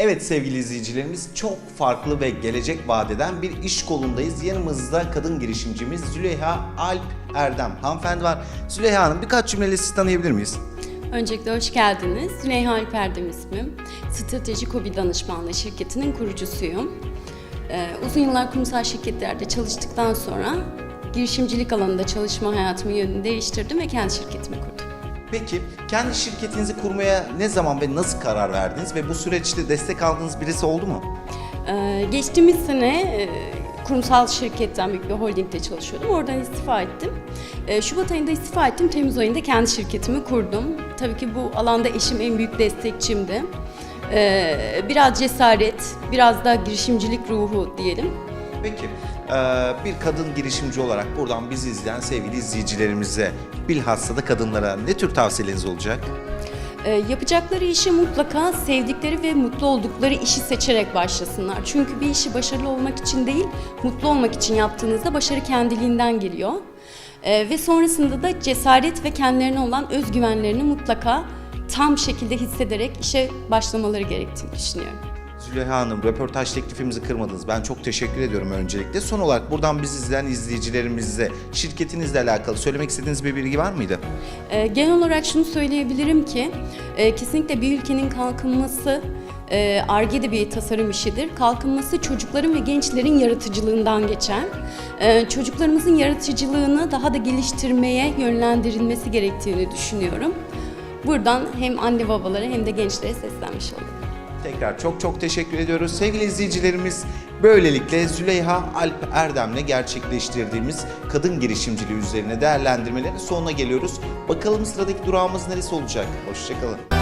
Evet sevgili izleyicilerimiz çok farklı ve gelecek vadeden bir iş kolundayız. Yanımızda kadın girişimcimiz Züleyha Alp Erdem hanımefendi var. Züleyha Hanım birkaç cümleyle sizi tanıyabilir miyiz? Öncelikle hoş geldiniz. Züleyha Alperdem ismim. Strateji Kobi Danışmanlığı şirketinin kurucusuyum. Ee, uzun yıllar kurumsal şirketlerde çalıştıktan sonra girişimcilik alanında çalışma hayatımın yönünü değiştirdim ve kendi şirketimi kurdum. Peki kendi şirketinizi kurmaya ne zaman ve nasıl karar verdiniz ve bu süreçte destek aldığınız birisi oldu mu? Ee, geçtiğimiz sene e, kurumsal şirketten büyük bir holdingde çalışıyordum. Oradan istifa ettim. Ee, Şubat ayında istifa ettim. Temmuz ayında kendi şirketimi kurdum. Tabii ki bu alanda eşim en büyük destekçimdi. Ee, biraz cesaret, biraz da girişimcilik ruhu diyelim. Peki bir kadın girişimci olarak buradan bizi izleyen sevgili izleyicilerimize bilhassa da kadınlara ne tür tavsiyeleriniz olacak? Yapacakları işi mutlaka sevdikleri ve mutlu oldukları işi seçerek başlasınlar. Çünkü bir işi başarılı olmak için değil, mutlu olmak için yaptığınızda başarı kendiliğinden geliyor. Ve sonrasında da cesaret ve kendilerine olan özgüvenlerini mutlaka tam şekilde hissederek işe başlamaları gerektiğini düşünüyorum. Züleyha Hanım, röportaj teklifimizi kırmadınız. Ben çok teşekkür ediyorum öncelikle. Son olarak buradan bizi izleyen izleyicilerimize şirketinizle alakalı söylemek istediğiniz bir bilgi var mıydı? Ee, genel olarak şunu söyleyebilirim ki e, kesinlikle bir ülkenin kalkınması e, ARGE de bir tasarım işidir. Kalkınması çocukların ve gençlerin yaratıcılığından geçen. E, çocuklarımızın yaratıcılığını daha da geliştirmeye yönlendirilmesi gerektiğini düşünüyorum. Buradan hem anne babalara hem de gençlere seslenmiş oldum. Tekrar çok çok teşekkür ediyoruz. Sevgili izleyicilerimiz böylelikle Züleyha Alp Erdem'le gerçekleştirdiğimiz kadın girişimciliği üzerine değerlendirmelerin sonuna geliyoruz. Bakalım sıradaki durağımız neresi olacak? Hoşçakalın.